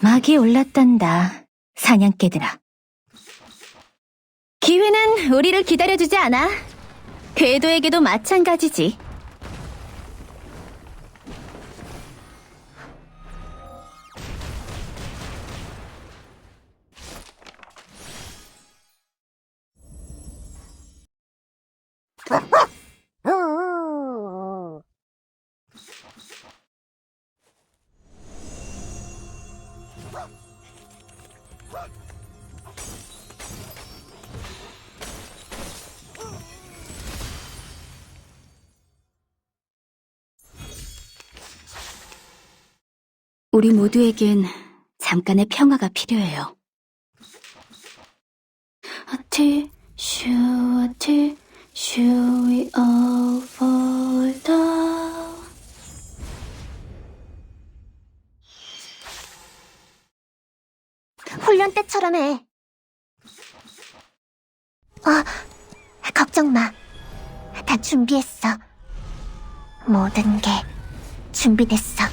막이 올랐단다, 사냥개들아. 기회는 우리를 기다려주지 않아. 궤도에게도 마찬가지지. 우리 모두에겐 잠깐의 평화가 필요해요. 어티 슈 어티 슈 we all 때처럼 해. 어, 걱정 마. 다 준비했어. 모든 게 준비됐어.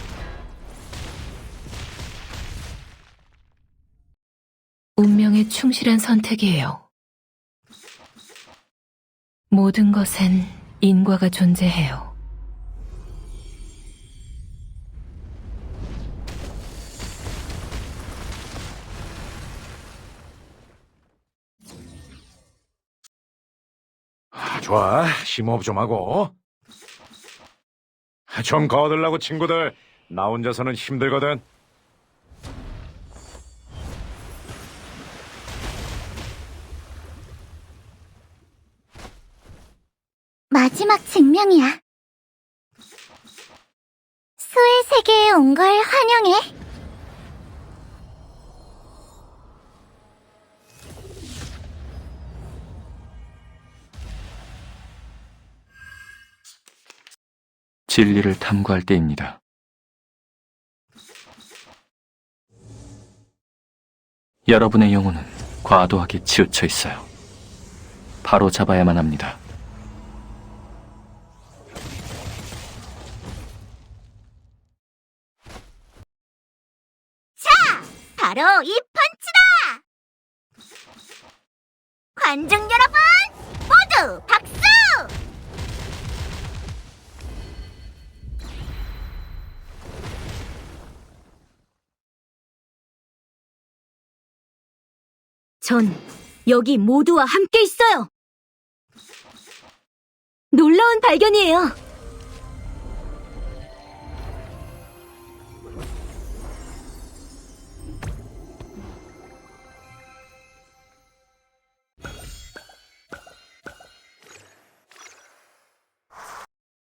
운명에 충실한 선택이에요. 모든 것엔 인과가 존재해요. 좋아, 심호흡 좀 하고. 좀 거들라고 친구들. 나 혼자서는 힘들거든. 마지막 증명이야. 수의 세계에 온 걸 환영해. 진리를 탐구할 때입니다. 여러분의 영혼은 과도하게 치우쳐 있어요. 바로 잡아야만 합니다. 바로 이 펀치다! 관중 여러분, 모두 전 여기 모두와 함께 있어요. 놀라운 발견이에요.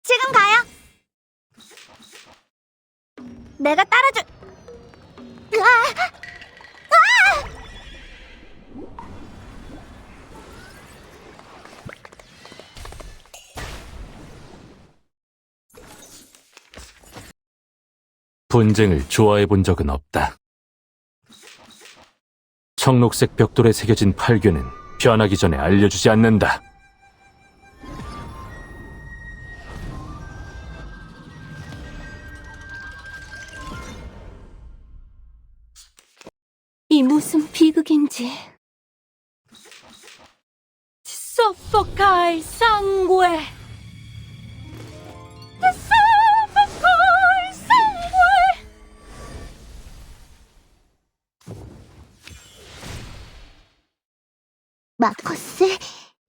지금 가요. 내가 따라줄. 으아! 분쟁을 좋아해 본 적은 없다. 청록색 벽돌에 새겨진 팔괘는 변하기 전에 알려주지 않는다. 이 무슨 비극인지. 소포칼 상괴.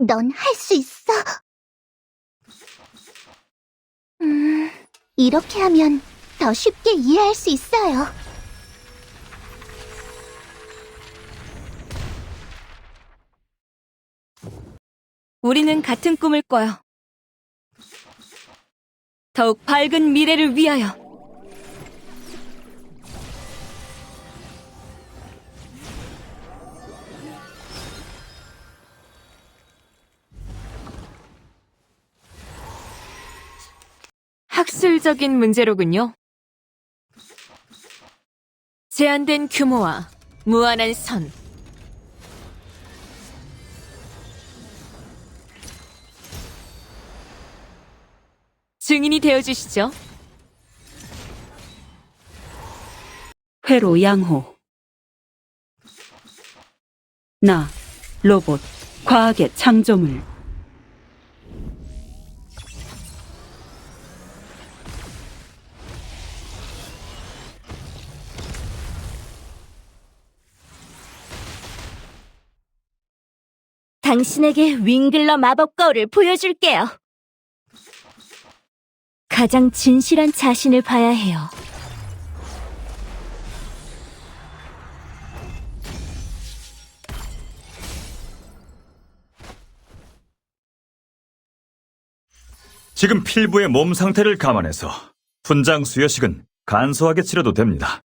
넌 할 수 있어. 음, 이렇게 하면 더 쉽게 이해할 수 있어요. 우리는 같은 꿈을 꿔요. 더욱 밝은 미래를 위하여. 학술적인 문제로군요. 제한된 규모와 무한한 선. 증인이 되어 주시죠. 회로 양호. 나, 로봇, 과학의 창조물. 당신에게 윙글러 마법 거울을 보여줄게요. 가장 진실한 자신을 봐야 해요. 지금 필부의 몸 상태를 감안해서 분장 수여식은 간소하게 치러도 됩니다.